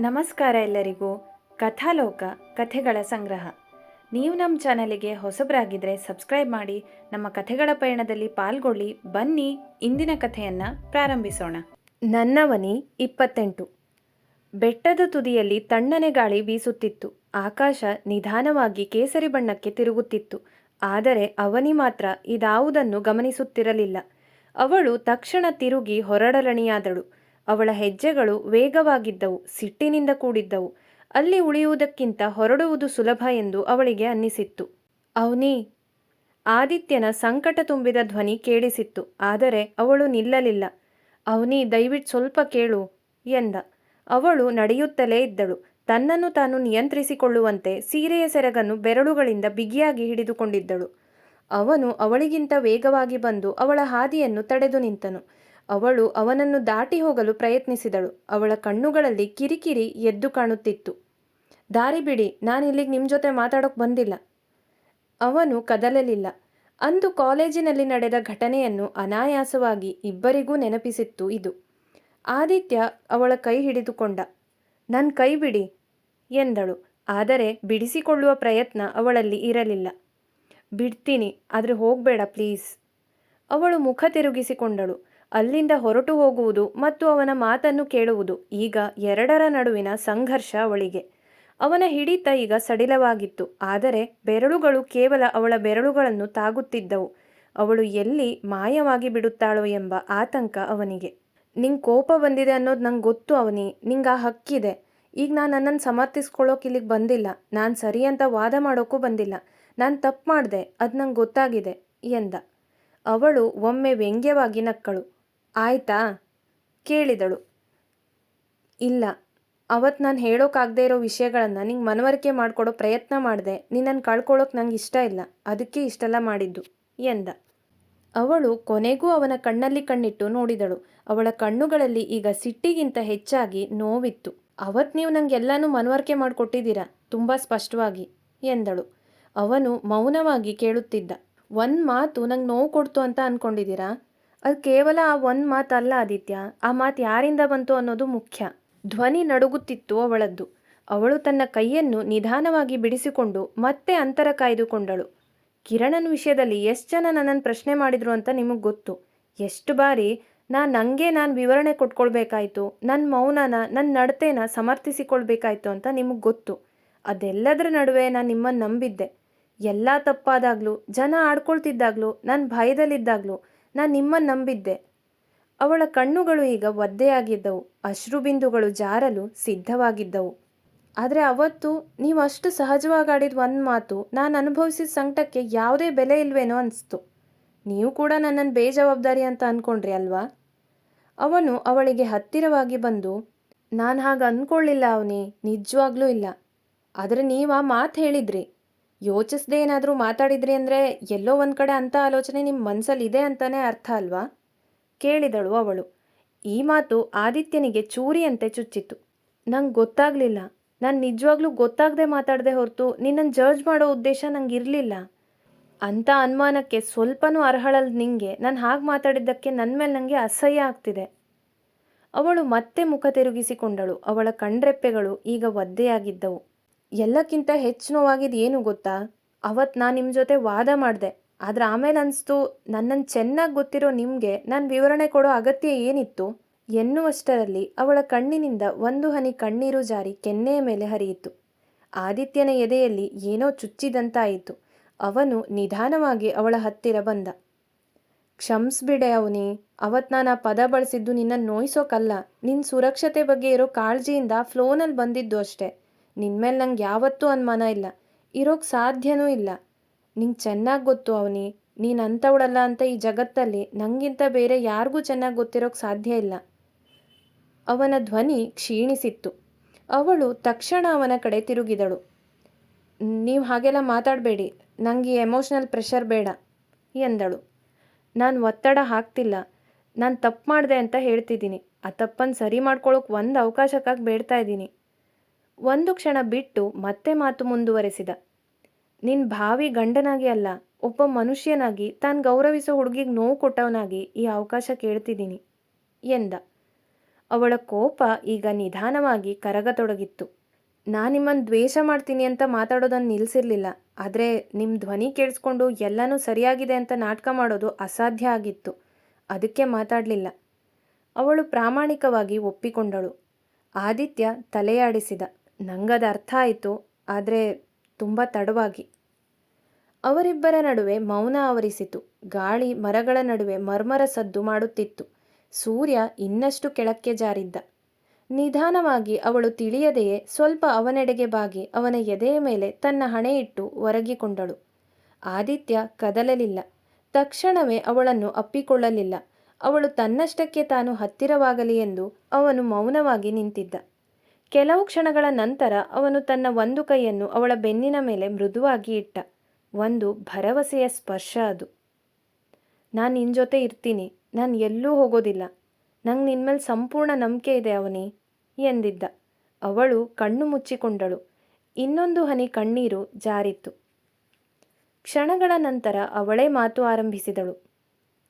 ನಮಸ್ಕಾರ ಎಲ್ಲರಿಗೂ. ಕಥಾಲೋಕ, ಕಥೆಗಳ ಸಂಗ್ರಹ. ನೀವು ನಮ್ಮ ಚಾನಲಿಗೆ ಹೊಸಬರಾಗಿದ್ದರೆ ಸಬ್ಸ್ಕ್ರೈಬ್ ಮಾಡಿ, ನಮ್ಮ ಕಥೆಗಳ ಪಯಣದಲ್ಲಿ ಪಾಲ್ಗೊಳ್ಳಿ, ಬನ್ನಿ, ಇಂದಿನ ಕಥೆಯನ್ನು ಪ್ರಾರಂಭಿಸೋಣ. ನನ್ನವನಿ ಇಪ್ಪತ್ತೆಂಟು. ಬೆಟ್ಟದ ತುದಿಯಲ್ಲಿ ತಣ್ಣನೆ ಗಾಳಿ ಬೀಸುತ್ತಿತ್ತು. ಆಕಾಶ ನಿಧಾನವಾಗಿ ಕೇಸರಿ ಬಣ್ಣಕ್ಕೆ ತಿರುಗುತ್ತಿತ್ತು. ಆದರೆ ಅವನಿ ಮಾತ್ರ ಇದಾವುದನ್ನು ಗಮನಿಸುತ್ತಿರಲಿಲ್ಲ. ಅವಳು ತಕ್ಷಣ ತಿರುಗಿ ಹೊರಡಲಣಿಯಾದಳು ಅವಳ ಹೆಜ್ಜೆಗಳು ವೇಗವಾಗಿದ್ದವು, ಸಿಟ್ಟಿನಿಂದ ಕೂಡಿದ್ದವು. ಅಲ್ಲಿ ಉಳಿಯುವುದಕ್ಕಿಂತ ಹೊರಡುವುದು ಸುಲಭ ಎಂದು ಅವಳಿಗೆ ಅನ್ನಿಸಿತ್ತು. ಅವನಿ! ಆದಿತ್ಯನ ಸಂಕಟ ತುಂಬಿದ ಧ್ವನಿ ಕೇಳಿಸಿತ್ತು, ಆದರೆ ಅವಳು ನಿಲ್ಲಲಿಲ್ಲ. ಅವನಿ, ದಯವಿಟ್ಟು ಸ್ವಲ್ಪ ಕೇಳು, ಎಂದ. ಅವಳು ನಡೆಯುತ್ತಲೇ ಇದ್ದಳು. ತನ್ನನ್ನು ತಾನು ನಿಯಂತ್ರಿಸಿಕೊಳ್ಳುವಂತೆ ಸೀರೆಯ ಸೆರಗನ್ನು ಬೆರಳುಗಳಿಂದ ಬಿಗಿಯಾಗಿ ಹಿಡಿದುಕೊಂಡಿದ್ದಳು. ಅವನು ಅವಳಿಗಿಂತ ವೇಗವಾಗಿ ಬಂದು ಅವಳ ಹಾದಿಯನ್ನು ತಡೆದು ನಿಂತನು. ಅವಳು ಅವನನ್ನು ದಾಟಿ ಹೋಗಲು ಪ್ರಯತ್ನಿಸಿದಳು. ಅವಳ ಕಣ್ಣುಗಳಲ್ಲಿ ಕಿರಿಕಿರಿ ಎದ್ದು ಕಾಣುತ್ತಿತ್ತು. ದಾರಿ ಬಿಡಿ, ನಾನು ಇಲ್ಲಿಗೆ ನಿಮ್ಮ ಜೊತೆ ಮಾತಾಡೋಕೆ ಬಂದಿಲ್ಲ. ಅವನು ಕದಲಲಿಲ್ಲ. ಅಂದು ಕಾಲೇಜಿನಲ್ಲಿ ನಡೆದ ಘಟನೆಯನ್ನು ಅನಾಯಾಸವಾಗಿ ಇಬ್ಬರಿಗೂ ನೆನಪಿಸಿತ್ತು ಇದು. ಆದಿತ್ಯ ಅವಳ ಕೈ ಹಿಡಿದುಕೊಂಡ. ನನ್ನ ಕೈ ಬಿಡಿ ಎಂದಳು. ಆದರೆ ಬಿಡಿಸಿಕೊಳ್ಳುವ ಪ್ರಯತ್ನ ಅವಳಲ್ಲಿ ಇರಲಿಲ್ಲ. ಬಿಡ್ತೀನಿ, ಆದರೆ ಹೋಗಬೇಡ ಪ್ಲೀಸ್ ಅವಳು ಮುಖ ತಿರುಗಿಸಿಕೊಂಡಳು. ಅಲ್ಲಿಂದ ಹೊರಟು ಹೋಗುವುದು ಮತ್ತು ಅವನ ಮಾತನ್ನು ಕೇಳುವುದು ಈಗ ಎರಡರ ನಡುವಿನ ಸಂಘರ್ಷ ಅವಳಿಗೆ. ಅವನ ಹಿಡಿತ ಈಗ ಸಡಿಲವಾಗಿತ್ತು, ಆದರೆ ಬೆರಳುಗಳು ಕೇವಲ ಅವಳ ಬೆರಳುಗಳನ್ನು ತಾಗುತ್ತಿದ್ದವು. ಅವಳು ಎಲ್ಲಿ ಮಾಯವಾಗಿ ಬಿಡುತ್ತಾಳೋ ಎಂಬ ಆತಂಕ ಅವನಿಗೆ. ನಿಂಗೆ ಕೋಪ ಬಂದಿದೆ ಅನ್ನೋದು ನಂಗೆ ಗೊತ್ತು ಅವನಿ, ನಿಂಗೆ ಆ ಹಕ್ಕಿದೆ ಈಗ ನಾನು ನನ್ನನ್ನು ಸಮರ್ಥಿಸ್ಕೊಳ್ಳೋಕೆ ಇಲ್ಲಿಗೆ ಬಂದಿಲ್ಲ. ನಾನು ಸರಿ ಅಂತ ವಾದ ಮಾಡೋಕ್ಕೂ ಬಂದಿಲ್ಲ. ನಾನು ತಪ್ಪು ಮಾಡಿದೆ, ಅದು ನಂಗೆ ಗೊತ್ತಾಗಿದೆ, ಎಂದ. ಅವಳು ಒಮ್ಮೆ ವ್ಯಂಗ್ಯವಾಗಿ ನಕ್ಕಳು. ಆಯ್ತಾ? ಕೇಳಿದಳು. ಇಲ್ಲ ಅವತ್ತು ನಾನು ಹೇಳೋಕ್ಕಾಗದೇ ಇರೋ ವಿಷಯಗಳನ್ನು ನಿಂಗೆ ಮನವರಿಕೆ ಮಾಡಿಕೊಡೋ ಪ್ರಯತ್ನ ಮಾಡಿದೆ. ನಿನ್ನನ್ನು ಕಳ್ಕೊಳ್ಳೋಕೆ ನಂಗೆ ಇಷ್ಟ ಇಲ್ಲ. ಅದಕ್ಕೆ ಇಷ್ಟೆಲ್ಲ ಮಾಡಿದ್ದು, ಎಂದ. ಅವಳು ಕೊನೆಗೂ ಅವನ ಕಣ್ಣಲ್ಲಿ ಕಣ್ಣಿಟ್ಟು ನೋಡಿದಳು. ಅವಳ ಕಣ್ಣುಗಳಲ್ಲಿ ಈಗ ಸಿಟ್ಟಿಗಿಂತ ಹೆಚ್ಚಾಗಿ ನೋವಿತ್ತು. ಅವತ್ತು ನೀವು ನಂಗೆ ಎಲ್ಲಾನು ಮನವರಿಕೆ ಮಾಡಿಕೊಟ್ಟಿದ್ದೀರಾ? ತುಂಬ ಸ್ಪಷ್ಟವಾಗಿ, ಎಂದಳು. ಅವನು ಮೌನವಾಗಿ ಕೇಳುತ್ತಿದ್ದ. ಒಂದು ಮಾತು ನಂಗೆ ನೋವು ಕೊಡ್ತು ಅಂತ ಅಂದ್ಕೊಂಡಿದ್ದೀರಾ ಅದು ಕೇವಲ ಆ ಒಂದು ಮಾತಲ್ಲ ಆದಿತ್ಯ. ಆ ಮಾತು ಯಾರಿಂದ ಬಂತು ಅನ್ನೋದು ಮುಖ್ಯ. ಧ್ವನಿ ನಡುಗುತ್ತಿತ್ತು ಅವಳದ್ದು. ಅವಳು ತನ್ನ ಕೈಯನ್ನು ನಿಧಾನವಾಗಿ ಬಿಡಿಸಿಕೊಂಡು ಮತ್ತೆ ಅಂತರ ಕಾಯ್ದುಕೊಂಡಳು. ಕಿರಣನ ವಿಷಯದಲ್ಲಿ ಎಷ್ಟು ಜನ ನನ್ನನ್ನು ಪ್ರಶ್ನೆ ಮಾಡಿದ್ರು ಅಂತ ನಿಮಗೆ ಗೊತ್ತು. ಎಷ್ಟು ಬಾರಿ ನಾನು ನನಗೆ ನಾನು ವಿವರಣೆ ಕೊಟ್ಕೊಳ್ಬೇಕಾಯ್ತು ನನ್ನ ಮೌನನ ನನ್ನ ನಡತೆನ ಸಮರ್ಥಿಸಿಕೊಳ್ಬೇಕಾಯ್ತು ಅಂತ ನಿಮಗೆ ಗೊತ್ತು. ಅದೆಲ್ಲದರ ನಡುವೆ ನಾನು ನಿಮ್ಮನ್ನು ನಂಬಿದ್ದೆ. ಎಲ್ಲ ತಪ್ಪಾದಾಗಲೂ, ಜನ ಆಡ್ಕೊಳ್ತಿದ್ದಾಗಲೂ, ನಾನು ಭಯದಲ್ಲಿದ್ದಾಗಲೂ ನಾನು ನಿಮ್ಮನ್ನು ನಂಬಿದ್ದೆ. ಅವಳ ಕಣ್ಣುಗಳು ಈಗ ಒದ್ದೆಯಾಗಿದ್ದವು. ಅಶ್ರುಬಿಂದುಗಳು ಜಾರಲು ಸಿದ್ಧವಾಗಿದ್ದವು. ಆದರೆ ಅವತ್ತು ನೀವು ಅಷ್ಟು ಸಹಜವಾಗಿ ಆಡಿದ ಒಂದು ಮಾತು ನಾನು ಅನುಭವಿಸಿದ ಸಂಕಟಕ್ಕೆ ಯಾವುದೇ ಬೆಲೆ ಇಲ್ವೇನೋ ಅನಿಸ್ತು. ನೀವು ಕೂಡ ನನ್ನನ್ನು ಬೇಜವಾಬ್ದಾರಿ ಅಂತ ಅಂದ್ಕೊಂಡ್ರಿ ಅಲ್ವಾ? ಅವನು ಅವಳಿಗೆ ಹತ್ತಿರವಾಗಿ ಬಂದು, ನಾನು ಹಾಗೆ ಅಂದ್ಕೊಳ್ಳಿಲ್ಲ ಅವನೇ, ನಿಜವಾಗ್ಲೂ ಇಲ್ಲ. ಆದರೆ ನೀವು ಆ ಮಾತು ಹೇಳಿದ್ರಿ. ಯೋಚಿಸದೆ ಏನಾದರೂ ಮಾತಾಡಿದ್ರಿ ಅಂದರೆ ಎಲ್ಲೋ ಒಂದು ಕಡೆ ಅಂಥ ಆಲೋಚನೆ ನಿಮ್ಮ ಮನಸ್ಸಲ್ಲಿ ಇದೆ ಅಂತಾನೆ ಅರ್ಥ ಅಲ್ವಾ? ಕೇಳಿದಳು ಅವಳು. ಈ ಮಾತು ಆದಿತ್ಯನಿಗೆ ಚೂರಿಯಂತೆ ಚುಚ್ಚಿತ್ತು. ನಂಗೆ ಗೊತ್ತಾಗಲಿಲ್ಲ. ನಾನು ನಿಜವಾಗ್ಲೂ ಗೊತ್ತಾಗದೆ ಮಾತಾಡದೆ ಹೊರತು ನಿನ್ನನ್ನು ಜಡ್ಜ್ ಮಾಡೋ ಉದ್ದೇಶ ನಂಗೆ ಇರಲಿಲ್ಲ. ಅಂಥ ಅನುಮಾನಕ್ಕೆ ಸ್ವಲ್ಪನೂ ಅರ್ಹಳಲ್ ನಿಂಗೆ. ನಾನು ಹಾಗೆ ಮಾತಾಡಿದ್ದಕ್ಕೆ ನನ್ನ ಮೇಲೆ ನನಗೆ ಅಸಹ್ಯ ಆಗ್ತಿದೆ. ಅವಳು ಮತ್ತೆ ಮುಖ ತಿರುಗಿಸಿಕೊಂಡಳು. ಅವಳ ಕಣ್ರೆಪ್ಪೆಗಳು ಈಗ ಒದ್ದೆಯಾಗಿದ್ದವು. ಎಲ್ಲಕ್ಕಿಂತ ಹೆಚ್ಚು ನೋವಾಗಿದ್ದು ಏನು ಗೊತ್ತಾ? ಅವತ್ತು ನಾನು ನಿಮ್ಮ ಜೊತೆ ವಾದ ಮಾಡಿದೆ. ಆದರೆ ಆಮೇಲೆ ಅನಿಸ್ತು ನನ್ನನ್ನು ಚೆನ್ನಾಗಿ ಗೊತ್ತಿರೋ ನಿಮಗೆ ನಾನು ವಿವರಣೆ ಕೊಡೋ ಅಗತ್ಯ ಏನಿತ್ತು? ಎನ್ನುವಷ್ಟರಲ್ಲಿ ಅವಳ ಕಣ್ಣಿನಿಂದ ಒಂದು ಹನಿ ಕಣ್ಣೀರು ಜಾರಿ ಕೆನ್ನೆಯ ಮೇಲೆ ಹರಿಯಿತು. ಆದಿತ್ಯನ ಎದೆಯಲ್ಲಿ ಏನೋ ಚುಚ್ಚಿದಂತಾಯಿತು. ಅವನು ನಿಧಾನವಾಗಿ ಅವಳ ಹತ್ತಿರ ಬಂದ. ಕ್ಷಮಿಸ್ಬಿಡೆ ಅವನಿ ಅವತ್ತು ನಾನು ಆ ಪದ ಬಳಸಿದ್ದು ನಿನ್ನನ್ನು ನೋಯಿಸೋಕಲ್ಲ. ನಿನ್ನ ಸುರಕ್ಷತೆ ಬಗ್ಗೆ ಇರೋ ಕಾಳಜಿಯಿಂದ ಫ್ಲೋನಲ್ಲಿ ಬಂದಿದ್ದು ಅಷ್ಟೇ. ನಿನ್ನ ಮೇಲೆ ನಂಗೆ ಯಾವತ್ತೂ ಅನುಮಾನ ಇಲ್ಲ. ಇರೋಕ್ಕೆ ಸಾಧ್ಯನೂ ಇಲ್ಲ. ನಿಂಗೆ ಚೆನ್ನಾಗಿ ಗೊತ್ತು ಅವನಿ. ನೀನು ಅಂಥವಳಲ್ಲ ಅಂತ ಈ ಜಗತ್ತಲ್ಲಿ ನನಗಿಂತ ಬೇರೆ ಯಾರಿಗೂ ಚೆನ್ನಾಗಿ ಗೊತ್ತಿರೋಕ್ಕೆ ಸಾಧ್ಯ ಇಲ್ಲ. ಅವನ ಧ್ವನಿ ಕ್ಷೀಣಿಸಿತ್ತು. ಅವಳು ತಕ್ಷಣ ಅವನ ಕಡೆ ತಿರುಗಿದಳು. ನೀವು ಹಾಗೆಲ್ಲ ಮಾತಾಡಬೇಡಿ. ನನಗೆ ಎಮೋಷ್ನಲ್ ಪ್ರೆಷರ್ ಬೇಡ ಎಂದಳು. ನಾನು ಒತ್ತಡ ಹಾಕ್ತಿಲ್ಲ. ನಾನು ತಪ್ಪು ಮಾಡಿದೆ ಅಂತ ಹೇಳ್ತಿದ್ದೀನಿ. ಆ ತಪ್ಪನ್ನು ಸರಿ ಮಾಡ್ಕೊಳ್ಳೋಕೆ ಒಂದು ಅವಕಾಶಕ್ಕಾಗಿ ಬೇಡ್ತಾ ಇದ್ದೀನಿ. ಒಂದು ಕ್ಷಣ ಬಿಟ್ಟು ಮತ್ತೆ ಮಾತು ಮುಂದುವರೆಸಿದ. ನಿನ್ನ ಭಾವಿ ಗಂಡನಾಗಿ ಅಲ್ಲ, ಒಬ್ಬ ಮನುಷ್ಯನಾಗಿ, ತಾನು ಗೌರವಿಸೋ ಹುಡುಗಿಗೆ ನೋವು ಕೊಟ್ಟವನಾಗಿ ಈ ಅವಕಾಶ ಕೇಳ್ತಿದ್ದೀನಿ, ಎಂದ. ಅವಳ ಕೋಪ ಈಗ ನಿಧಾನವಾಗಿ ಕರಗತೊಡಗಿತ್ತು. ನಾನು ನಿಮ್ಮನ್ನು ದ್ವೇಷ ಮಾಡ್ತೀನಿ ಅಂತ ಮಾತಾಡೋದನ್ನು ನಿಲ್ಲಿಸಿರ್ಲಿಲ್ಲ ಆದರೆ ನಿಮ್ಮ ಧ್ವನಿ ಕೇಳಿಸ್ಕೊಂಡು ಎಲ್ಲನೂ ಸರಿಯಾಗಿದೆ ಅಂತ ನಾಟಕ ಮಾಡೋದು ಅಸಾಧ್ಯ ಆಗಿತ್ತು, ಅದಕ್ಕೆ ಮಾತಾಡಲಿಲ್ಲ. ಅವಳು ಪ್ರಾಮಾಣಿಕವಾಗಿ ಒಪ್ಪಿಕೊಂಡಳು. ಆದಿತ್ಯ ತಲೆಯಾಡಿಸಿದ. ನಂಗದು ಅರ್ಥ ಆಯಿತು, ಆದರೆ ತುಂಬ ತಡವಾಗಿ. ಅವರಿಬ್ಬರ ನಡುವೆ ಮೌನ ಆವರಿಸಿತು. ಗಾಳಿ ಮರಗಳ ನಡುವೆ ಮರ್ಮರ ಸದ್ದು ಮಾಡುತ್ತಿತ್ತು. ಸೂರ್ಯ ಇನ್ನಷ್ಟು ಕೆಳಕ್ಕೆ ಜಾರಿದ್ದ. ನಿಧಾನವಾಗಿ ಅವಳು ತಿಳಿಯದೆಯೇ ಸ್ವಲ್ಪ ಅವನೆಡೆಗೆ ಬಾಗಿ ಅವನ ಎದೆಯ ಮೇಲೆ ತನ್ನ ಹಣೆ ಇಟ್ಟು ಒರಗಿಕೊಂಡಳು. ಆದಿತ್ಯ ಕದಲಲಿಲ್ಲ. ತಕ್ಷಣವೇ ಅವಳನ್ನು ಅಪ್ಪಿಕೊಳ್ಳಲಿಲ್ಲ. ಅವಳು ತನ್ನಷ್ಟಕ್ಕೆ ತಾನು ಹತ್ತಿರವಾಗಲಿ ಎಂದು ಅವನು ಮೌನವಾಗಿ ನಿಂತಿದ್ದ. ಕೆಲವು ಕ್ಷಣಗಳ ನಂತರ ಅವನು ತನ್ನ ಒಂದು ಕೈಯನ್ನು ಅವಳ ಬೆನ್ನಿನ ಮೇಲೆ ಮೃದುವಾಗಿ ಇಟ್ಟ. ಒಂದು ಭರವಸೆಯ ಸ್ಪರ್ಶ ಅದು. ನಾನು ನಿನ್ನ ಜೊತೆ ಇರ್ತೀನಿ. ನಾನು ಎಲ್ಲೂ ಹೋಗೋದಿಲ್ಲ. ನಂಗೆ ನಿನ್ನ ಮೇಲೆ ಸಂಪೂರ್ಣ ನಂಬಿಕೆ ಇದೆ ಅವನಿ ಎಂದಿದ್ದ. ಅವಳು ಕಣ್ಣು ಮುಚ್ಚಿಕೊಂಡಳು. ಇನ್ನೊಂದು ಹನಿ ಕಣ್ಣೀರು ಜಾರಿತ್ತು. ಕ್ಷಣಗಳ ನಂತರ ಅವಳೇ ಮಾತು ಆರಂಭಿಸಿದಳು.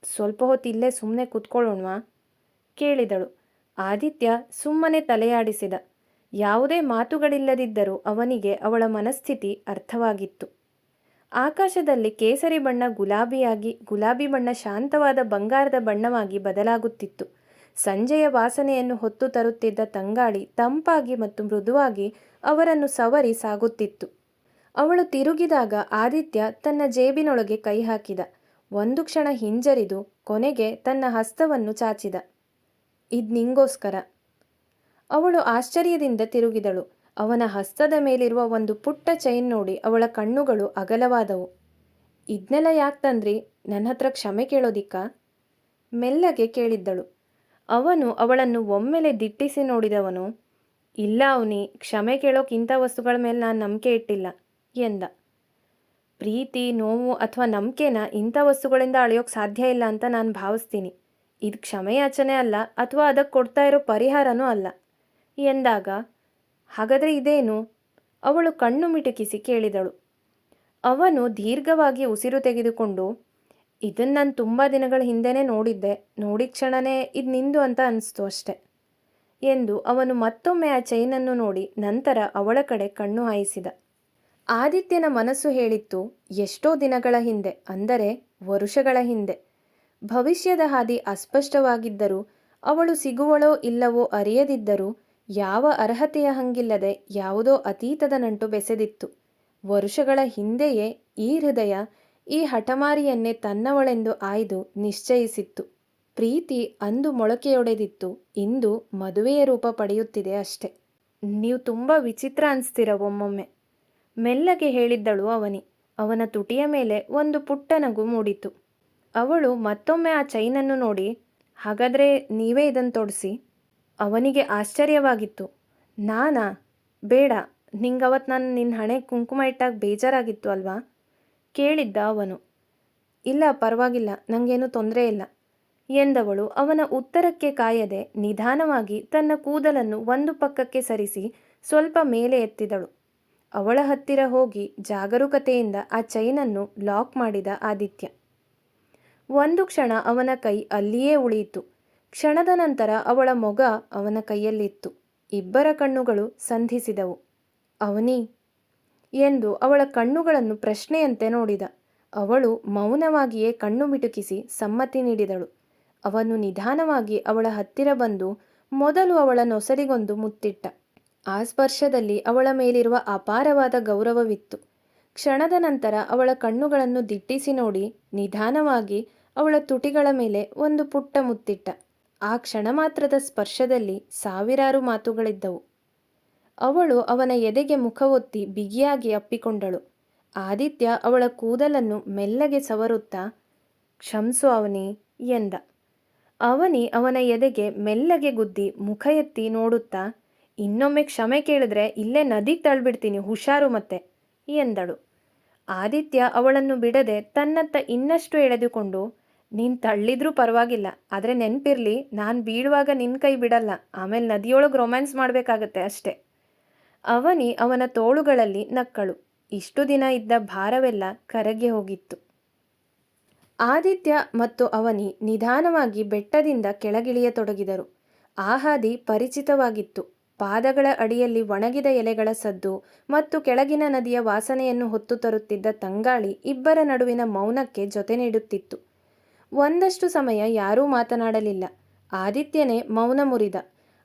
ಸ್ವಲ್ಪ ಹೊತ್ತು ಇಲ್ಲೇ ಸುಮ್ಮನೆ ಕೂತ್ಕೊಳ್ಳೋಣವಾ? ಕೇಳಿದಳು. ಆದಿತ್ಯ ಸುಮ್ಮನೆ ತಲೆಯಾಡಿಸಿದ. ಯಾವುದೇ ಮಾತುಗಳಿಲ್ಲದಿದ್ದರೂ ಅವನಿಗೆ ಅವಳ ಮನಸ್ಥಿತಿ ಅರ್ಥವಾಗಿತ್ತು. ಆಕಾಶದಲ್ಲಿ ಕೇಸರಿ ಬಣ್ಣ ಗುಲಾಬಿಯಾಗಿ, ಗುಲಾಬಿ ಬಣ್ಣ ಶಾಂತವಾದ ಬಂಗಾರದ ಬಣ್ಣವಾಗಿ ಬದಲಾಗುತ್ತಿತ್ತು. ಸಂಜೆಯ ವಾಸನೆಯನ್ನು ಹೊತ್ತು ತರುತ್ತಿದ್ದ ತಂಗಾಳಿ ತಂಪಾಗಿ ಮತ್ತು ಮೃದುವಾಗಿ ಅವರನ್ನು ಸವರಿ ಸಾಗುತ್ತಿತ್ತು. ಅವಳು ತಿರುಗಿದಾಗ ಆದಿತ್ಯ ತನ್ನ ಜೇಬಿನೊಳಗೆ ಕೈ ಹಾಕಿದ. ಒಂದು ಕ್ಷಣ ಹಿಂಜರಿದು ಕೊನೆಗೆ ತನ್ನ ಹಸ್ತವನ್ನು ಚಾಚಿದ. ಇದ್ ನಿಂಗೋಸ್ಕರ. ಅವಳು ಆಶ್ಚರ್ಯದಿಂದ ತಿರುಗಿದಳು. ಅವನ ಹಸ್ತದ ಮೇಲಿರುವ ಒಂದು ಪುಟ್ಟ ಚೈನ್ ನೋಡಿ ಅವಳ ಕಣ್ಣುಗಳು ಅಗಲವಾದವು. ಇದ್ನೆಲ್ಲ ಯಾಕೆ ತಂದ್ರಿ? ನನ್ನ ಹತ್ರ ಕ್ಷಮೆ ಕೇಳೋದಿಕ್ಕ? ಮೆಲ್ಲಗೆ ಕೇಳಿದ್ದಳು. ಅವನು ಅವಳನ್ನು ಒಮ್ಮೆಲೆ ದಿಟ್ಟಿಸಿ ನೋಡಿದವನು, ಇಲ್ಲ ಅವನಿ, ಕ್ಷಮೆ ಕೇಳೋಕೆ ಇಂಥ ವಸ್ತುಗಳ ಮೇಲೆ ನಾನು ನಂಬಿಕೆ ಇಟ್ಟಿಲ್ಲ, ಎಂದ. ಪ್ರೀತಿ, ನೋವು ಅಥವಾ ನಂಬಿಕೆನ ಇಂಥ ವಸ್ತುಗಳಿಂದ ಅಳೆಯೋಕೆ ಸಾಧ್ಯ ಇಲ್ಲ ಅಂತ ನಾನು ಭಾವಿಸ್ತೀನಿ. ಇದು ಕ್ಷಮೆಯಾಚನೆ ಅಲ್ಲ ಅಥವಾ ಅದಕ್ಕೆ ಕೊಡ್ತಾ ಇರೋ ಪರಿಹಾರನೂ ಅಲ್ಲ. ಎಂದಾಗ, ಹಾಗಾದರೆ ಇದೇನು? ಅವಳು ಕಣ್ಣು ಮಿಟುಕಿಸಿ ಕೇಳಿದಳು. ಅವನು ದೀರ್ಘವಾಗಿ ಉಸಿರು ತೆಗೆದುಕೊಂಡು ಇದನ್ನು ನಾನು ತುಂಬ ದಿನಗಳ ಹಿಂದೆನೇ ನೋಡಿದ್ದೆ. ನೋಡಿದ ಕ್ಷಣನೇ ಇದು ನಿಂದು ಅಂತ ಅನಿಸ್ತು ಅಷ್ಟೆ. ಎಂದು ಅವನು ಮತ್ತೊಮ್ಮೆ ಆ ಚೈನನ್ನು ನೋಡಿ ನಂತರ ಅವಳ ಕಡೆ ಕಣ್ಣು ಹಾಯಿಸಿದ. ಆದಿತ್ಯನ ಮನಸ್ಸು ಹೇಳಿತ್ತು, ಎಷ್ಟೋ ದಿನಗಳ ಹಿಂದೆ, ಅಂದರೆ ವರುಷಗಳ ಹಿಂದೆ. ಭವಿಷ್ಯದ ಹಾದಿ ಅಸ್ಪಷ್ಟವಾಗಿದ್ದರೂ, ಅವಳು ಸಿಗುವಳೋ ಇಲ್ಲವೋ ಅರಿಯದಿದ್ದರೂ ಯಾವ ಅರ್ಹತೆಯ ಹಂಗಿಲ್ಲದೆ ಯಾವುದೋ ಅತೀತದ ನಂಟು ಬೆಸೆದಿತ್ತು. ವರುಷಗಳ ಹಿಂದೆಯೇ ಈ ಹೃದಯ ಈ ಹಠಮಾರಿಯನ್ನೇ ತನ್ನವಳೆಂದು ಆಯ್ದು ನಿಶ್ಚಯಿಸಿತ್ತು. ಪ್ರೀತಿ ಅಂದು ಮೊಳಕೆಯೊಡೆದಿತ್ತು, ಇಂದು ಮದುವೆಯ ರೂಪ ಪಡೆಯುತ್ತಿದೆ ಅಷ್ಟೆ. ನೀವು ತುಂಬ ವಿಚಿತ್ರ ಅನಿಸ್ತೀರ ಒಮ್ಮೊಮ್ಮೆ. ಮೆಲ್ಲಗೆ ಹೇಳಿದ್ದಳು ಅವನಿ. ಅವನ ತುಟಿಯ ಮೇಲೆ ಒಂದು ಪುಟ್ಟ ನಗು ಮೂಡಿತು. ಅವಳು ಮತ್ತೊಮ್ಮೆ ಆ ಚೈನನ್ನು ನೋಡಿ, ಹಾಗಾದರೆ ನೀವೇ ಇದನ್ನು ತೊಡಿಸಿ. ಅವನಿಗೆ ಆಶ್ಚರ್ಯವಾಗಿತ್ತು. ನಾನಾ? ಬೇಡ. ನಿಂಗವತ್ತು ನಾನು ನಿನ್ನ ಹಣೆ ಕುಂಕುಮ ಇಟ್ಟಾಗ ಬೇಜಾರಾಗಿತ್ತು ಅಲ್ವಾ? ಕೇಳಿದ್ದ ಅವನು. ಇಲ್ಲ, ಪರವಾಗಿಲ್ಲ. ನನಗೇನು ತೊಂದರೆ ಇಲ್ಲ. ಎಂದವಳು ಅವನ ಉತ್ತರಕ್ಕೆ ಕಾಯದೆ ನಿಧಾನವಾಗಿ ತನ್ನ ಕೂದಲನ್ನು ಒಂದು ಪಕ್ಕಕ್ಕೆ ಸರಿಸಿ ಸ್ವಲ್ಪ ಮೇಲೆ ಎತ್ತಿದಳು. ಅವಳ ಹತ್ತಿರ ಹೋಗಿ ಜಾಗರೂಕತೆಯಿಂದ ಆ ಚೈನನ್ನು ಲಾಕ್ ಮಾಡಿದ ಆದಿತ್ಯ. ಒಂದು ಕ್ಷಣ ಅವನ ಕೈ ಅಲ್ಲಿಯೇ ಉಳಿಯಿತು. ಕ್ಷಣದ ನಂತರ ಅವಳ ಮೊಗ ಅವನ ಕೈಯಲ್ಲಿತ್ತು. ಇಬ್ಬರ ಕಣ್ಣುಗಳು ಸಂಧಿಸಿದವು. ಅವನಿ ಎಂದು ಅವಳ ಕಣ್ಣುಗಳನ್ನು ಪ್ರಶ್ನೆಯಂತೆ ನೋಡಿದ. ಅವಳು ಮೌನವಾಗಿಯೇ ಕಣ್ಣು ಮಿಟುಕಿಸಿ ಸಮ್ಮತಿ ನೀಡಿದಳು. ಅವನು ನಿಧಾನವಾಗಿ ಅವಳ ಹತ್ತಿರ ಬಂದು ಮೊದಲು ಅವಳ ನೊಸರಿಗೊಂದು ಮುತ್ತಿಟ್ಟ. ಆ ಸ್ಪರ್ಶದಲ್ಲಿ ಅವಳ ಮೇಲಿರುವ ಅಪಾರವಾದ ಗೌರವವಿತ್ತು. ಕ್ಷಣದ ನಂತರ ಅವಳ ಕಣ್ಣುಗಳನ್ನು ದಿಟ್ಟಿಸಿ ನೋಡಿ ನಿಧಾನವಾಗಿ ಅವಳ ತುಟಿಗಳ ಮೇಲೆ ಒಂದು ಪುಟ್ಟ ಮುತ್ತಿಟ್ಟ. ಆ ಕ್ಷಣ ಮಾತ್ರದ ಸ್ಪರ್ಶದಲ್ಲಿ ಸಾವಿರಾರು ಮಾತುಗಳಿದ್ದವು. ಅವಳು ಅವನ ಎದೆಗೆ ಮುಖ ಒತ್ತಿ ಬಿಗಿಯಾಗಿ ಅಪ್ಪಿಕೊಂಡಳು. ಆದಿತ್ಯ ಅವಳ ಕೂದಲನ್ನು ಮೆಲ್ಲಗೆ ಸವರುತ್ತಾ, ಕ್ಷಮಿಸು ಅವನಿ ಎಂದ. ಅವನಿ ಅವನ ಎದೆಗೆ ಮೆಲ್ಲಗೆ ಗುದ್ದಿ ಮುಖ ಎತ್ತಿ ನೋಡುತ್ತಾ, ಇನ್ನೊಮ್ಮೆ ಕ್ಷಮೆ ಕೇಳಿದ್ರೆ ಇಲ್ಲೇ ನದಿಗೆ ತಳ್ಬಿಡ್ತೀನಿ, ಹುಷಾರು ಮತ್ತೆ ಎಂದಳು. ಆದಿತ್ಯ ಅವಳನ್ನು ಬಿಡದೆ ತನ್ನತ್ತ ಇನ್ನಷ್ಟು ಎಳೆದುಕೊಂಡು ನೀನು ತಳ್ಳಿದ್ರೂ ಪರವಾಗಿಲ್ಲ, ಆದರೆ ನೆನಪಿರ್ಲಿ, ನಾನು ಬೀಳುವಾಗ ನಿನ್ನ ಕೈ ಬಿಡಲ್ಲ, ಆಮೇಲೆ ನದಿಯೊಳಗೆ ರೊಮ್ಯಾನ್ಸ್ ಮಾಡಬೇಕಾಗತ್ತೆ ಅಷ್ಟೆ. ಅವನಿ ಅವನ ತೋಳುಗಳಲ್ಲಿ ನಕ್ಕಳು, ಇಷ್ಟು ದಿನ ಇದ್ದ ಭಾರವೆಲ್ಲ ಕರಗಿ ಹೋಗಿತ್ತು. ಆದಿತ್ಯ ಮತ್ತು ಅವನಿ ನಿಧಾನವಾಗಿ ಬೆಟ್ಟದಿಂದ ಕೆಳಗಿಳಿಯತೊಡಗಿದರು. ಆ ಹಾದಿ ಪರಿಚಿತವಾಗಿತ್ತು, ಪಾದಗಳ ಅಡಿಯಲ್ಲಿ ಒಣಗಿದ ಎಲೆಗಳ ಸದ್ದು ಮತ್ತು ಕೆಳಗಿನ ನದಿಯ ವಾಸನೆಯನ್ನು ಹೊತ್ತು ತರುತ್ತಿದ್ದ ತಂಗಾಳಿ ಇಬ್ಬರ ನಡುವಿನ ಮೌನಕ್ಕೆ ಜೊತೆ ನೀಡುತ್ತಿತ್ತು. ಒಂದಷ್ಟು ಸಮಯ ಯಾರೂ ಮಾತನಾಡಲಿಲ್ಲ. ಆದಿತ್ಯನೇ ಮೌನ ಮುರಿದ.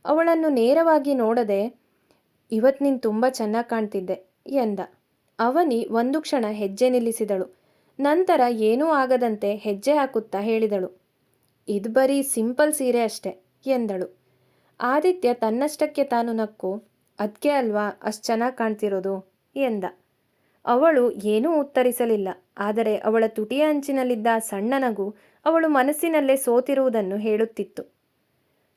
ಅವಳನ್ನು ನೇರವಾಗಿ ನೋಡದೆ ಇವತ್ತು ನೀನು ತುಂಬ ಚೆನ್ನಾಗಿ ಕಾಣ್ತಿದ್ದೆ ಎಂದ. ಅವನಿ ಒಂದು ಕ್ಷಣ ಹೆಜ್ಜೆ ನಿಲ್ಲಿಸಿದಳು. ನಂತರ, ಏನೂ ಆಗದಂತೆ ಹೆಜ್ಜೆ ಹಾಕುತ್ತಾ ಹೇಳಿದಳು. ಇದು ಬರೀ ಸಿಂಪಲ್ ಸೀರೆ ಅಷ್ಟೆ ಎಂದಳು. ಆದಿತ್ಯ ತನ್ನಷ್ಟಕ್ಕೆ ತಾನು ನಕ್ಕು ಅದಕ್ಕೆ ಅಲ್ವಾ ಅಷ್ಟು ಚೆನ್ನಾಗಿ ಕಾಣ್ತಿರೋದು? ಎಂದ. ಅವಳು ಏನೂ ಉತ್ತರಿಸಲಿಲ್ಲ. ಆದರೆ ಅವಳ ತುಟಿಯ ಅಂಚಿನಲ್ಲಿದ್ದ ಸಣ್ಣ ನಗು ಅವಳು ಮನಸ್ಸಿನಲ್ಲೇ ಸೋತಿರುವುದನ್ನು ಹೇಳುತ್ತಿತ್ತು.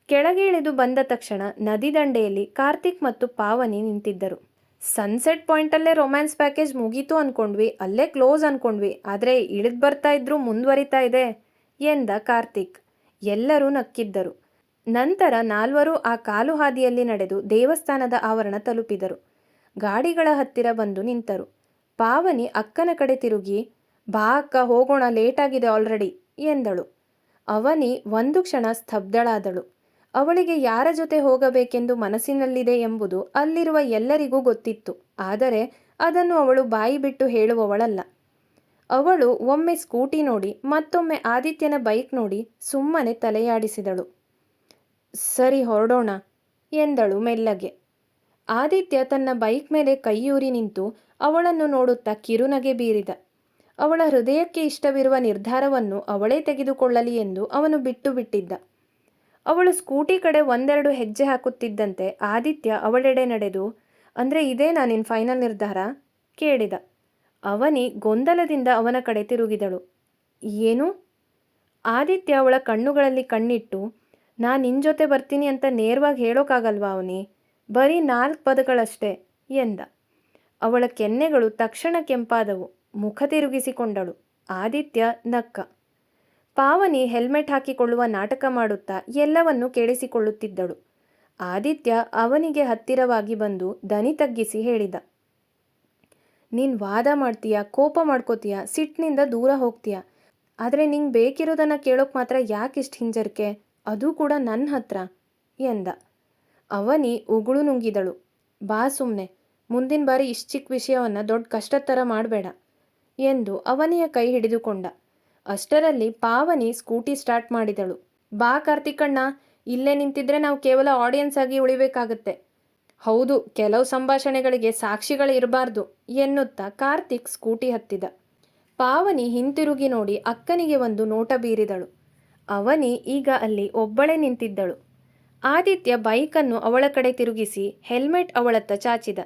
ಕೆಳಗೆ ಇಳಿದು ಬಂದ ತಕ್ಷಣ ನದಿ ದಂಡೆಯಲ್ಲಿ ಕಾರ್ತಿಕ್ ಮತ್ತು ಪಾವನಿ ನಿಂತಿದ್ದರು. ಸನ್ಸೆಟ್ ಪಾಯಿಂಟಲ್ಲೇ ರೊಮ್ಯಾನ್ಸ್ ಪ್ಯಾಕೇಜ್ ಮುಗೀತು ಅನ್ಕೊಂಡ್ವಿ, ಅಲ್ಲೇ ಕ್ಲೋಸ್ ಅಂದ್ಕೊಂಡ್ವಿ ಆದರೆ ಇಳಿದು ಬರ್ತಾ ಇದ್ರೂ ಮುಂದುವರಿತಾ ಇದೆ ಎಂದ ಕಾರ್ತಿಕ್. ಎಲ್ಲರೂ ನಕ್ಕಿದ್ದರು. ನಂತರ ನಾಲ್ವರು ಆ ಕಾಲು ಹಾದಿಯಲ್ಲಿ ನಡೆದು ದೇವಸ್ಥಾನದ ಆವರಣ ತಲುಪಿದರು. ಗಾಡಿಗಳ ಹತ್ತಿರ ಬಂದು ನಿಂತರು. ಪಾವನಿ ಅಕ್ಕನ ಕಡೆ ತಿರುಗಿ, ಬಾ ಅಕ್ಕ, ಹೋಗೋಣ ಲೇಟಾಗಿದೆ ಆಲ್ರೆಡಿ. ಎಂದಳು. ಅವನಿ ಒಂದು ಕ್ಷಣ ಸ್ತಬ್ಧಳಾದಳು. ಅವಳಿಗೆ ಯಾರ ಜೊತೆ ಹೋಗಬೇಕೆಂದು ಮನಸ್ಸಿನಲ್ಲಿದೆ ಎಂಬುದು ಅಲ್ಲಿರುವ ಎಲ್ಲರಿಗೂ ಗೊತ್ತಿತ್ತು. ಆದರೆ ಅದನ್ನು ಅವಳು ಬಾಯಿ ಬಿಟ್ಟು ಹೇಳುವವಳಲ್ಲ. ಅವಳು ಒಮ್ಮೆ ಸ್ಕೂಟಿ ನೋಡಿ, ಮತ್ತೊಮ್ಮೆ ಆದಿತ್ಯನ ಬೈಕ್ ನೋಡಿ ಸುಮ್ಮನೆ ತಲೆಯಾಡಿಸಿದಳು. ಸರಿ ಹೊರಡೋಣ ಎಂದಳು ಮೆಲ್ಲಗೆ. ಆದಿತ್ಯ ತನ್ನ ಬೈಕ್ ಮೇಲೆ ಕೈಯೂರಿ ನಿಂತು ಅವಳನ್ನು ನೋಡುತ್ತಾ ಕಿರುನಗೆ ಬೀರಿದ. ಅವಳ ಹೃದಯಕ್ಕೆ ಇಷ್ಟವಿರುವ ನಿರ್ಧಾರವನ್ನು ಅವಳೇ ತೆಗೆದುಕೊಳ್ಳಲಿ ಎಂದು ಅವನು ಬಿಟ್ಟು ಬಿಟ್ಟಿದ್ದ ಅವಳು ಸ್ಕೂಟಿ ಕಡೆ ಒಂದೆರಡು ಹೆಜ್ಜೆ ಹಾಕುತ್ತಿದ್ದಂತೆ ಆದಿತ್ಯ ಅವಳೆಡೆ ನಡೆದು, ಅಂದರೆ ಇದೇ ನಿನ್ನ ಫೈನಲ್ ನಿರ್ಧಾರ? ಕೇಳಿದ. ಅವನಿ ಗೊಂದಲದಿಂದ ಅವನ ಕಡೆ ತಿರುಗಿದಳು. ಏನು? ಆದಿತ್ಯ ಅವಳ ಕಣ್ಣುಗಳಲ್ಲಿ ಕಣ್ಣಿಟ್ಟು ನಾನು ನಿನ್ನ ಜೊತೆ ಬರ್ತೀನಿ ಅಂತ ನೇರವಾಗಿ ಹೇಳೋಕ್ಕಾಗಲ್ವಾ ಅವನಿ? ಬರೀ ನಾಲ್ಕು ಪದಗಳಷ್ಟೇ, ಎಂದ. ಅವಳ ಕೆನ್ನೆಗಳು ತಕ್ಷಣ ಕೆಂಪಾದವು. ಮುಖ ತಿರುಗಿಸಿಕೊಂಡಳು. ಆದಿತ್ಯ ನಕ್ಕ. ಪಾವನಿ ಹೆಲ್ಮೆಟ್ ಹಾಕಿಕೊಳ್ಳುವ ನಾಟಕ ಮಾಡುತ್ತಾ ಎಲ್ಲವನ್ನೂ ಕೇಳಿಸಿಕೊಳ್ಳುತ್ತಿದ್ದಳು ಆದಿತ್ಯ ಅವನಿಗೆ ಹತ್ತಿರವಾಗಿ ಬಂದು ದನಿ ತಗ್ಗಿಸಿ ಹೇಳಿದ. ನೀನು ವಾದ ಮಾಡ್ತೀಯ, ಕೋಪ ಮಾಡ್ಕೋತೀಯ ಸಿಟ್ಟಿನಿಂದ ದೂರ ಹೋಗ್ತೀಯ? ಆದರೆ ನಿಂಗೆ ಬೇಕಿರೋದನ್ನು ಕೇಳೋಕೆ ಮಾತ್ರ ಯಾಕಿಷ್ಟು ಹಿಂಜರಿಕೆ? ಅದು ಕೂಡ ನನ್ನ ಹತ್ರ ಎಂದ. ಅವನಿ ಉಗುಳು ನುಂಗಿದಳು. ಬಾ ಸುಮ್ಮನೆ ಮುಂದಿನ ಬಾರಿ ಇಷ್ಟು ಚಿಕ್ಕ ವಿಷಯವನ್ನು ದೊಡ್ಡ ಕಷ್ಟದ ಥರ ಮಾಡಬೇಡ. ಎಂದು ಅವನಿಯ ಕೈ ಹಿಡಿದುಕೊಂಡ. ಅಷ್ಟರಲ್ಲಿ ಪಾವನಿ ಸ್ಕೂಟಿ ಸ್ಟಾರ್ಟ್ ಮಾಡಿದಳು. ಬಾ ಕಾರ್ತಿಕಣ್ಣ, ಇಲ್ಲೇ ನಿಂತಿದ್ರೆ ನಾವು ಕೇವಲ ಆಡಿಯನ್ಸ್ ಆಗಿ ಉಳಿಬೇಕಾಗತ್ತೆ. ಹೌದು, ಕೆಲವು ಸಂಭಾಷಣೆಗಳಿಗೆ ಸಾಕ್ಷಿಗಳು ಇರಬಾರ್ದು ಎನ್ನುತ್ತಾ ಕಾರ್ತಿಕ್ ಸ್ಕೂಟಿ ಹತ್ತಿದ. ಪಾವನಿ ಹಿಂತಿರುಗಿ ನೋಡಿ ಅಕ್ಕನಿಗೆ ಒಂದು ನೋಟ ಬೀರಿದಳು. ಅವನಿ ಈಗ ಅಲ್ಲಿ ಒಬ್ಬಳೇ ನಿಂತಿದ್ದಳು. ಆದಿತ್ಯ ಬೈಕನ್ನು ಅವಳ ಕಡೆ ತಿರುಗಿಸಿ ಹೆಲ್ಮೆಟ್ ಅವಳತ್ತ ಚಾಚಿದ.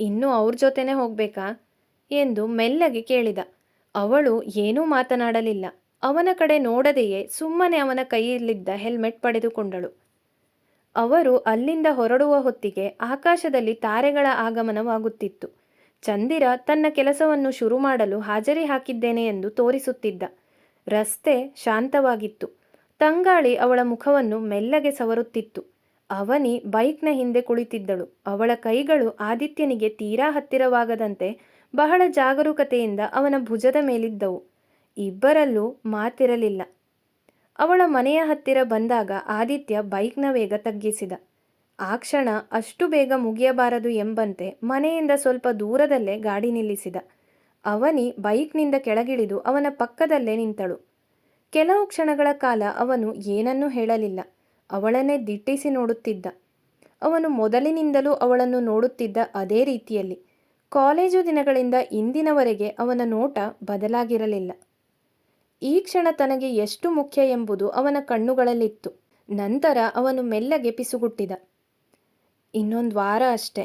ಇನ್ನೂ ಅವ್ರ ಜೊತೆನೇ ಹೋಗ್ಬೇಕಾ? ಎಂದು ಮೆಲ್ಲಗೆ ಕೇಳಿದ. ಅವಳು ಏನೂ ಮಾತನಾಡಲಿಲ್ಲ. ಅವನ ಕಡೆ ನೋಡದೆಯೇ ಸುಮ್ಮನೆ ಅವನ ಕೈಯಲ್ಲಿದ್ದ ಹೆಲ್ಮೆಟ್ ಪಡೆದುಕೊಂಡಳು. ಅವರು ಅಲ್ಲಿಂದ ಹೊರಡುವ ಹೊತ್ತಿಗೆ ಆಕಾಶದಲ್ಲಿ ತಾರೆಗಳ ಆಗಮನವಾಗುತ್ತಿತ್ತು. ಚಂದಿರ ತನ್ನ ಕೆಲಸವನ್ನು ಶುರು ಮಾಡಲು ಹಾಜರಿ ಹಾಕಿದ್ದೇನೆ ಎಂದು ತೋರಿಸುತ್ತಿದ್ದ. ರಸ್ತೆ ಶಾಂತವಾಗಿತ್ತು. ತಂಗಾಳಿ ಅವಳ ಮುಖವನ್ನು ಮೆಲ್ಲಗೆ ಸವರುತ್ತಿತ್ತು. ಅವನಿ ಬೈಕ್ನ ಹಿಂದೆ ಕುಳಿತಿದ್ದಳು. ಅವಳ ಕೈಗಳು ಆದಿತ್ಯನಿಗೆ ತೀರಾ ಹತ್ತಿರವಾಗದಂತೆ ಬಹಳ ಜಾಗರೂಕತೆಯಿಂದ ಅವನ ಭುಜದ ಮೇಲಿದ್ದವು. ಇಬ್ಬರಲ್ಲೂ ಮಾತಿರಲಿಲ್ಲ. ಅವಳ ಮನೆಯ ಹತ್ತಿರ ಬಂದಾಗ ಆದಿತ್ಯ ಬೈಕ್ನ ವೇಗ ತಗ್ಗಿಸಿದ. ಆ ಕ್ಷಣ ಅಷ್ಟು ಬೇಗ ಮುಗಿಯಬಾರದು ಎಂಬಂತೆ ಮನೆಯಿಂದ ಸ್ವಲ್ಪ ದೂರದಲ್ಲೇ ಗಾಡಿ ನಿಲ್ಲಿಸಿದ. ಅವನಿ ಬೈಕ್ನಿಂದ ಕೆಳಗಿಳಿದು ಅವನ ಪಕ್ಕದಲ್ಲೇ ನಿಂತಳು. ಕೆಲವು ಕ್ಷಣಗಳ ಕಾಲ ಅವನು ಏನನ್ನೂ ಹೇಳಲಿಲ್ಲ. ಅವಳನ್ನೇ ದಿಟ್ಟಿಸಿ ನೋಡುತ್ತಿದ್ದ. ಅವನು ಮೊದಲಿನಿಂದಲೂ ಅವಳನ್ನು ನೋಡುತ್ತಿದ್ದ ಅದೇ ರೀತಿಯಲ್ಲಿ. ಕಾಲೇಜು ದಿನಗಳಿಂದ ಇಂದಿನವರೆಗೆ ಅವನ ನೋಟ ಬದಲಾಗಿರಲಿಲ್ಲ. ಈ ಕ್ಷಣ ತನಗೆ ಎಷ್ಟು ಮುಖ್ಯ ಎಂಬುದು ಅವನ ಕಣ್ಣುಗಳಲ್ಲಿತ್ತು. ನಂತರ ಅವನು ಮೆಲ್ಲಗೆ ಪಿಸುಗುಟ್ಟಿದ. ಇನ್ನೊಂದು ವಾರ ಅಷ್ಟೆ.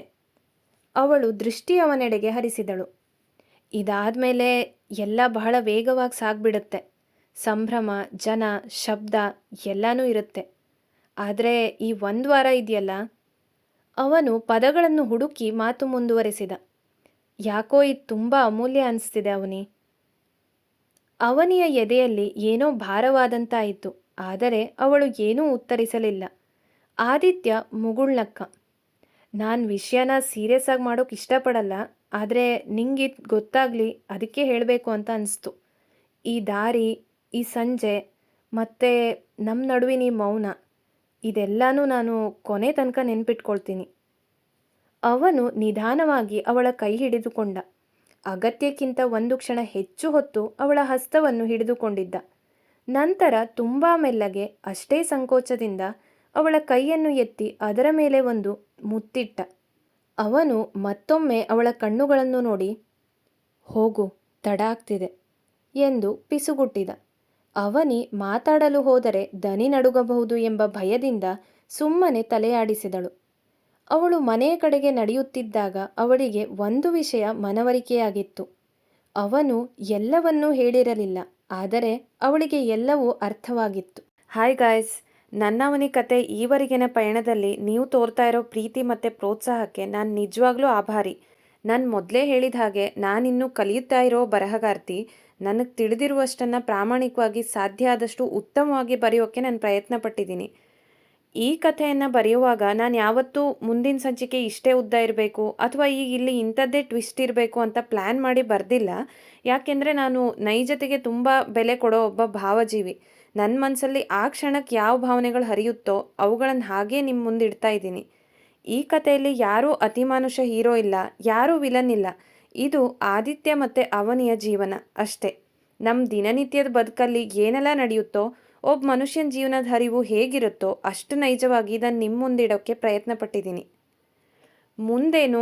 ಅವಳು ದೃಷ್ಟಿ ಅವನೆಡೆಗೆ ಹರಿಸಿದಳು. ಇದಾದಮೇಲೆ ಎಲ್ಲ ಬಹಳ ವೇಗವಾಗಿ ಸಾಗ್ಬಿಡುತ್ತೆ. ಸಂಭ್ರಮ, ಜನ, ಶಬ್ದ ಎಲ್ಲನೂ ಇರುತ್ತೆ. ಆದರೆ ಈ ಒಂದು ವಾರ ಇದೆಯಲ್ಲ? ಅವನು ಪದಗಳನ್ನು ಹುಡುಕಿ ಮಾತು ಮುಂದುವರೆಸಿದ. ಯಾಕೋ ಇದು ತುಂಬ ಅಮೂಲ್ಯ ಅನಿಸ್ತಿದೆ ಅವನಿ. ಅವನಿಯ ಎದೆಯಲ್ಲಿ ಏನೋ ಭಾರವಾದಂತಾಯಿತು, ಆದರೆ ಅವಳು ಏನೂ ಉತ್ತರಿಸಲಿಲ್ಲ. ಆದಿತ್ಯ ಮುಗುಳ್ನಕ್ಕ, ನಾನು ವಿಷಯನ ಸೀರಿಯಸ್ ಆಗಿ ಮಾಡೋಕೆ ಇಷ್ಟಪಡಲ್ಲ, ಆದರೆ ನಿಂಗೆ ಗೊತ್ತಾಗಲಿ, ಅದಕ್ಕೆ ಹೇಳಬೇಕು ಅಂತ ಅನಿಸ್ತು. ಈ ದಾರಿ, ಈ ಸಂಜೆ, ಮತ್ತು ನಮ್ಮ ನಡುವಿನ ಈ ಮೌನ, ಇದೆಲ್ಲನೂ ನಾನು ಕೊನೆ ತನಕ ನೆನ್ಪಿಟ್ಕೊಳ್ತೀನಿ. ಅವನು ನಿಧಾನವಾಗಿ ಅವಳ ಕೈ ಹಿಡಿದುಕೊಂಡ. ಅಗತ್ಯಕ್ಕಿಂತ ಒಂದು ಕ್ಷಣ ಹೆಚ್ಚು ಹೊತ್ತು ಅವಳ ಹಸ್ತವನ್ನು ಹಿಡಿದುಕೊಂಡಿದ್ದ. ನಂತರ ತುಂಬ ಮೆಲ್ಲಗೆ, ಅಷ್ಟೇ ಸಂಕೋಚದಿಂದ ಅವಳ ಕೈಯನ್ನು ಎತ್ತಿ ಅದರ ಮೇಲೆ ಒಂದು ಮುತ್ತಿಟ್ಟ. ಅವನು ಮತ್ತೊಮ್ಮೆ ಅವಳ ಕಣ್ಣುಗಳನ್ನು ನೋಡಿ, ಹೋಗು, ತಡ ಆಗ್ತಿದೆ ಎಂದು ಪಿಸುಗುಟ್ಟಿದ. ಅವನಿ ಮಾತಾಡಲು ಹೋದರೆ ದನಿ ನಡುಗಬಹುದು ಎಂಬ ಭಯದಿಂದ ಸುಮ್ಮನೆ ತಲೆಯಾಡಿಸಿದಳು. ಅವಳು ಮನೆಯ ಕಡೆಗೆ ನಡೆಯುತ್ತಿದ್ದಾಗ ಅವಳಿಗೆ ಒಂದು ವಿಷಯ ಮನವರಿಕೆಯಾಗಿತ್ತು. ಅವನು ಎಲ್ಲವನ್ನೂ ಹೇಳಿರಲಿಲ್ಲ, ಆದರೆ ಅವಳಿಗೆ ಎಲ್ಲವೂ ಅರ್ಥವಾಗಿತ್ತು. ಹಾಯ್ ಗಾಯ್ಸ್ ನನ್ನವನಿ ಕತೆ ಈವರೆಗಿನ ಪಯಣದಲ್ಲಿ ನೀವು ತೋರ್ತಾ ಇರೋ ಪ್ರೀತಿ ಮತ್ತು ಪ್ರೋತ್ಸಾಹಕ್ಕೆ ನಾನು ನಿಜವಾಗ್ಲೂ ಆಭಾರಿ. ನಾನು ಮೊದಲೇ ಹೇಳಿದ ಹಾಗೆ ನಾನಿನ್ನೂ ಕಲಿಯುತ್ತಾ ಇರೋ ಬರಹಗಾರ್ತಿ, ನನಗೆ ತಿಳಿದಿರುವಷ್ಟನ್ನು ಪ್ರಾಮಾಣಿಕವಾಗಿ ಸಾಧ್ಯ ಆದಷ್ಟು ಉತ್ತಮವಾಗಿ ಬರೆಯೋಕ್ಕೆ ನಾನು ಪ್ರಯತ್ನ ಪಟ್ಟಿದ್ದೀನಿ ಈ ಕಥೆಯನ್ನು ಬರೆಯುವಾಗ ನಾನು ಯಾವತ್ತೂ ಮುಂದಿನ ಸಂಚಿಕೆ ಇಷ್ಟೇ ಉದ್ದ ಇರಬೇಕು ಅಥವಾ ಈಗ ಇಲ್ಲಿ ಇಂಥದ್ದೇ ಟ್ವಿಸ್ಟ್ ಇರಬೇಕು ಅಂತ ಪ್ಲ್ಯಾನ್ ಮಾಡಿ ಬರೆದಿಲ್ಲ. ಯಾಕೆಂದರೆ ನಾನು ನೈಜತೆಗೆ ತುಂಬ ಬೆಲೆ ಕೊಡೋ ಒಬ್ಬ ಭಾವಜೀವಿ. ನನ್ನ ಮನಸ್ಸಲ್ಲಿ ಆ ಕ್ಷಣಕ್ಕೆ ಯಾವ ಭಾವನೆಗಳು ಹರಿಯುತ್ತೋ ಅವುಗಳನ್ನು ಹಾಗೇ ನಿಮ್ಮ ಮುಂದೆ ಇಡ್ತಾ ಇದ್ದೀನಿ. ಈ ಕಥೆಯಲ್ಲಿ ಯಾರೂ ಅತಿಮಾನುಷ ಹೀರೋ ಇಲ್ಲ, ಯಾರೂ ವಿಲನ್ ಇಲ್ಲ. ಇದು ಆದಿತ್ಯ ಮತ್ತು ಅವನಿಯ ಜೀವನ ಅಷ್ಟೇ. ನಮ್ಮ ದಿನನಿತ್ಯದ ಬದುಕಲ್ಲಿ ಏನೆಲ್ಲ ನಡೆಯುತ್ತೋ ಒಬ್ಬ ಮನುಷ್ಯನ ಜೀವನದ ಹರಿವು ಹೇಗಿರುತ್ತೋ ಅಷ್ಟು ನೈಜವಾಗಿ ಇದನ್ನು ನಿಮ್ಮ ಮುಂದಿಡೋಕ್ಕೆ ಪ್ರಯತ್ನ ಪಟ್ಟಿದ್ದೀನಿ ಮುಂದೇನು,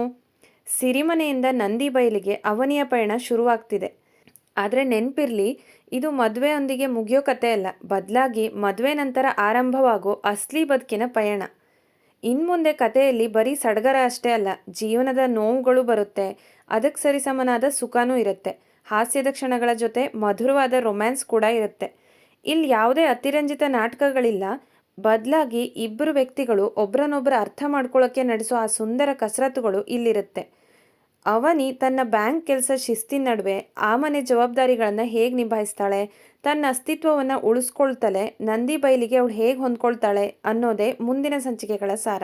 ಸಿರಿಮನೆಯಿಂದ ನಂದಿ ಬಯಲಿಗೆ ಅವನಿಯ ಪಯಣ ಶುರುವಾಗ್ತಿದೆ. ಆದರೆ ನೆನಪಿರಲಿ, ಇದು ಮದುವೆಯೊಂದಿಗೆ ಮುಗಿಯೋ ಕತೆ ಅಲ್ಲ. ಬದಲಾಗಿ ಮದುವೆ ನಂತರ ಆರಂಭವಾಗೋ ಅಸ್ಲಿ ಬದುಕಿನ ಪಯಣ. ಇನ್ಮುಂದೆ ಕಥೆಯಲ್ಲಿ ಬರೀ ಸಡಗರ ಅಷ್ಟೇ ಅಲ್ಲ, ಜೀವನದ ನೋವುಗಳು ಬರುತ್ತೆ, ಅದಕ್ಕೆ ಸರಿಸಮನಾದ ಸುಖನೂ ಇರುತ್ತೆ. ಹಾಸ್ಯದ ಕ್ಷಣಗಳ ಜೊತೆ ಮಧುರವಾದ ರೊಮ್ಯಾನ್ಸ್ ಕೂಡ ಇರುತ್ತೆ. ಇಲ್ಲಿ ಯಾವುದೇ ಅತಿರಂಜಿತ ನಾಟಕಗಳಿಲ್ಲ. ಬದಲಾಗಿ ಇಬ್ಬರು ವ್ಯಕ್ತಿಗಳು ಒಬ್ರನ್ನೊಬ್ಬರು ಅರ್ಥ ಮಾಡ್ಕೊಳ್ಳೋಕ್ಕೆ ನಡೆಸೋ ಆ ಸುಂದರ ಕಸರತ್ತುಗಳು ಇಲ್ಲಿರುತ್ತೆ. ಅವನಿ ತನ್ನ ಬ್ಯಾಂಕ್ ಕೆಲಸ ಶಿಸ್ತಿನ ನಡುವೆ, ಆ ಮನೆ ಜವಾಬ್ದಾರಿಗಳನ್ನು ಹೇಗೆ ನಿಭಾಯಿಸ್ತಾಳೆ, ತನ್ನ ಅಸ್ತಿತ್ವವನ್ನು ಉಳಿಸ್ಕೊಳ್ತಾಳೆ ನಂದಿ ಬೈಲಿಗೆ ಅವಳು ಹೇಗೆ ಹೊಂದ್ಕೊಳ್ತಾಳೆ ಅನ್ನೋದೇ ಮುಂದಿನ ಸಂಚಿಕೆಗಳ ಸಾರ.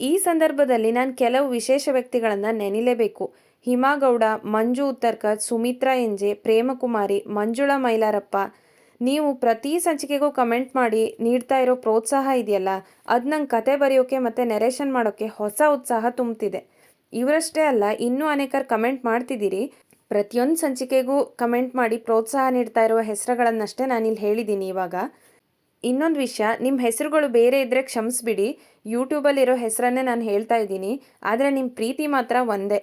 ಈ ಸಂದರ್ಭದಲ್ಲಿ ನಾನು ಕೆಲವು ವಿಶೇಷ ವ್ಯಕ್ತಿಗಳನ್ನು ನೆನಿಲೇಬೇಕು. ಹಿಮಾಗೌಡ, ಮಂಜು ಉತ್ತರ್ಕರ್, ಸುಮಿತ್ರಾ ಎಂಜೆ ಪ್ರೇಮಕುಮಾರಿ, ಮಂಜುಳಾ ಮೈಲಾರಪ್ಪ ನೀವು ಪ್ರತಿ ಸಂಚಿಕೆಗೂ ಕಮೆಂಟ್ ಮಾಡಿ ನೀಡ್ತಾ ಇರೋ ಪ್ರೋತ್ಸಾಹ ಇದೆಯಲ್ಲ ಅದು ನಂಗೆ ಕತೆ ಬರೆಯೋಕ್ಕೆ ಮತ್ತು ನೆರೇಷನ್ ಮಾಡೋಕ್ಕೆ ಹೊಸ ಉತ್ಸಾಹ ತುಂಬ್ತಿದೆ ಇವರಷ್ಟೇ ಅಲ್ಲ, ಇನ್ನೂ ಅನೇಕರು ಕಮೆಂಟ್ ಮಾಡ್ತಿದ್ದೀರಿ. ಪ್ರತಿಯೊಂದು ಸಂಚಿಕೆಗೂ ಕಮೆಂಟ್ ಮಾಡಿ ಪ್ರೋತ್ಸಾಹ ನೀಡ್ತಾ ಇರುವ ಹೆಸರುಗಳನ್ನಷ್ಟೇ ನಾನಿಲ್ಲಿ ಹೇಳಿದ್ದೀನಿ ಇವಾಗ. ಇನ್ನೊಂದು ವಿಷಯ ನಿಮ್ಮ ಹೆಸರುಗಳು ಬೇರೆ ಇದ್ದರೆ ಕ್ಷಮಿಸ್ಬಿಡಿ. ಯೂಟ್ಯೂಬಲ್ಲಿರೋ ಹೆಸರನ್ನೇ ನಾನು ಹೇಳ್ತಾ ಇದ್ದೀನಿ, ಆದರೆ ನಿಮ್ಮ ಪ್ರೀತಿ ಮಾತ್ರ ಒಂದೇ.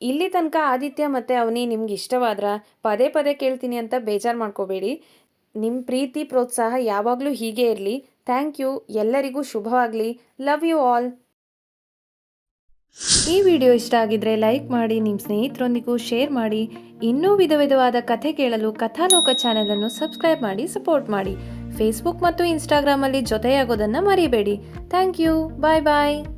ಇಲ್ಲಿ ತನಕ ಆದಿತ್ಯ ಮತ್ತು ಅವನಿ ನಿಮ್ಗೆ ಇಷ್ಟವಾದ್ರ? ಪದೇ ಪದೇ ಕೇಳ್ತೀನಿ ಅಂತ ಬೇಜಾರು ಮಾಡ್ಕೋಬೇಡಿ. ನಿಮ್ಮ ಪ್ರೀತಿ, ಪ್ರೋತ್ಸಾಹ ಯಾವಾಗಲೂ ಹೀಗೆ ಇರಲಿ. Thank you. ಎಲ್ಲರಿಗೂ ಶುಭವಾಗಲಿ. Love you all. ಈ ವಿಡಿಯೋ ಇಷ್ಟ ಆಗಿದ್ರೆ ಲೈಕ್ ಮಾಡಿ ನಿಮ್ಮ ಸ್ನೇಹಿತರೊಂದಿಗೂ ಶೇರ್ ಮಾಡಿ. ಇನ್ನೂ ವಿಧ ವಿಧವಾದ ಕಥೆ ಕೇಳಲು ಕಥಾಲೋಕ ಚಾನೆಲನ್ನು ಸಬ್ಸ್ಕ್ರೈಬ್ ಮಾಡಿ, ಸಪೋರ್ಟ್ ಮಾಡಿ. ಫೇಸ್ಬುಕ್ ಮತ್ತು ಇನ್ಸ್ಟಾಗ್ರಾಮಲ್ಲಿ ಜೊತೆಯಾಗೋದನ್ನು ಮರಿಬೇಡಿ. Thank you. Bye bye.